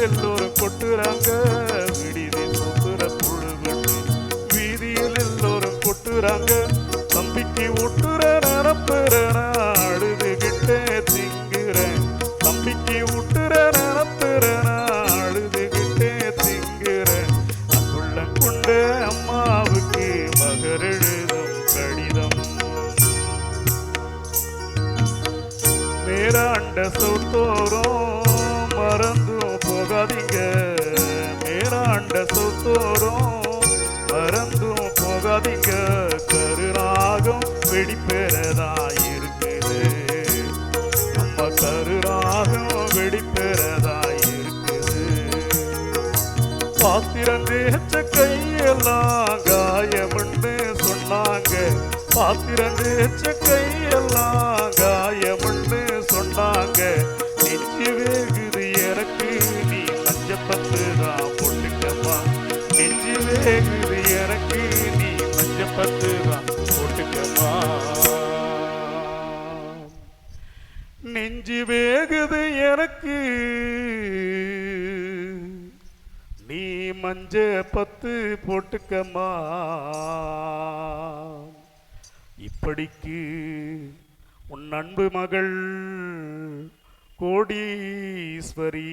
எல்லோரும் கொட்டுறாங்க. விடிதி சுத்துற புழுகுட்டு வீதியில் எல்லோரும் கொட்டுறாங்க. தம்பிக்கு ஒட்டுற நிரப்புற அழுதுகிட்டே திங்குறேன். தம்பிக்கு விட்டுற நிரப்புற அழுதுகிட்டே திங்குறேன். அங்குள்ள கொண்டு அம்மாவுக்கு மகர் எழுதும் கடிதம். மேலாண்ட சொத்தோறும் கண்ட சொத்தோறும் மறந்தும் போகாதீங்க கருராகம் வெடிப்பெறதாயிருக்குது. நம்ம கருராகம் வெடிப்பெறதாயிருக்குது. பாத்திரம் தேய்ச்ச கையெல்லாம் காயம்னு சொன்னாங்க. பாத்திரம் தேய்ச்ச கையெல்லாம் நெஞ்சு எனக்கு நீ மஞ்ச பத்து தான் போட்டுக்கம்மா நெஞ்சு வேகுது எனக்கு நீ மஞ்ச பத்து போட்டுக்கம்மா. இப்படிக்கு உன் அன்பு மகள் கோடீஸ்வரி.